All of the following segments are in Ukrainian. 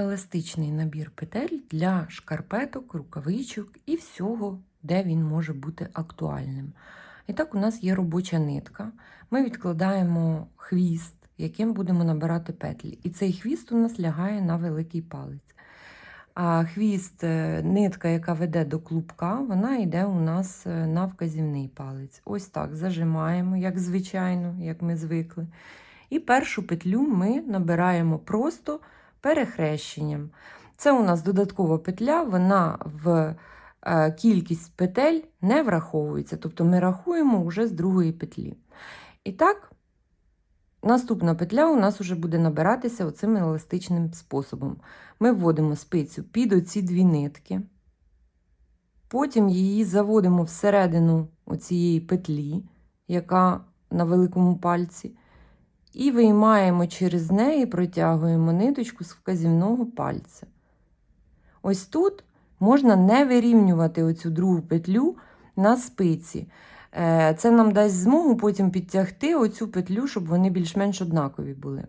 еластичний набір петель для шкарпеток, рукавичок і всього, де він може бути актуальним. І так, у нас є робоча нитка. Ми відкладаємо хвіст, яким будемо набирати петлі. І цей хвіст у нас лягає на великий палець. А хвіст, е, нитка, яка веде до клубка, вона йде у нас е, на вказівний палець. Ось так зажимаємо, як звичайно, як ми звикли. І першу петлю ми набираємо просто перехрещенням. Це у нас додаткова петля, вона в е, кількість петель не враховується. Тобто ми рахуємо вже з другої петлі. І так, наступна петля у нас вже буде набиратися оцим еластичним способом. Ми вводимо спицю під оці дві нитки, потім її заводимо всередину оцієї петлі, яка на великому пальці, і виймаємо через неї, протягуємо ниточку з вказівного пальця. Ось тут можна не вирівнювати оцю другу петлю на спиці. Е, Це нам дасть змогу потім підтягти оцю петлю, щоб вони більш-менш однакові були.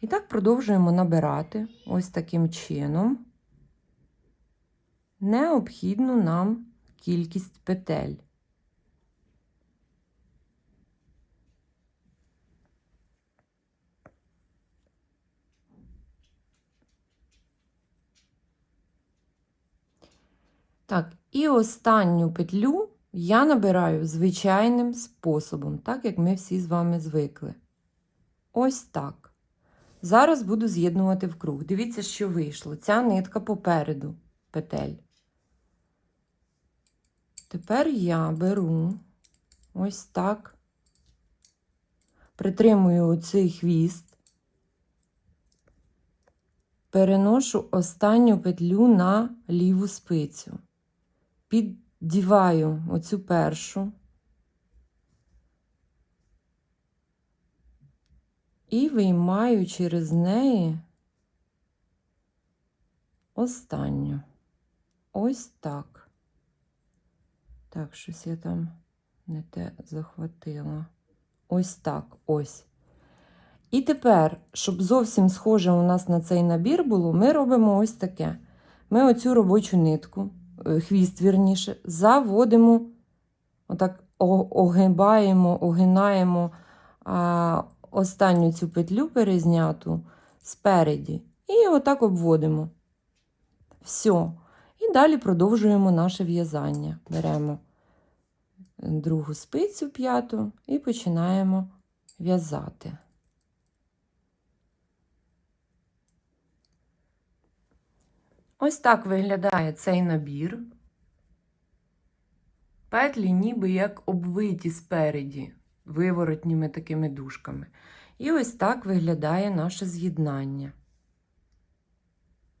І так продовжуємо набирати ось таким чином необхідну нам кількість петель. Так, і останню петлю я набираю звичайним способом, так як ми всі з вами звикли. Ось так. Зараз буду з'єднувати в круг. Дивіться, що вийшло. Ця нитка попереду петель. Тепер я беру ось так, притримую оцей хвіст, переношу останню петлю на ліву спицю, піддіваю оцю першу. І виймаю через неї останню. Ось так. Так, щось я там не те захватила. Ось так, ось. І тепер, щоб зовсім схоже у нас на цей набір було, ми робимо ось таке. Ми оцю робочу нитку, хвіст вірніше, заводимо, отак огибаємо, огинаємо. А, останню цю петлю перезняту спереді і отак обводимо. Все. І далі продовжуємо наше в'язання. Беремо другу спицю п'яту і починаємо в'язати. Ось так виглядає цей набір. Петлі ніби як обвиті спереді виворотніми такими дужками. І ось так виглядає наше з'єднання.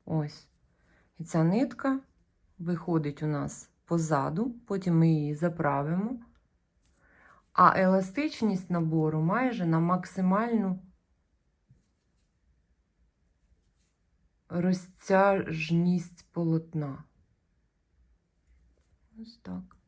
Ось. І ця нитка виходить у нас позаду, потім ми її заправимо. А еластичність набору майже на максимальну розтяжність полотна. Ось так.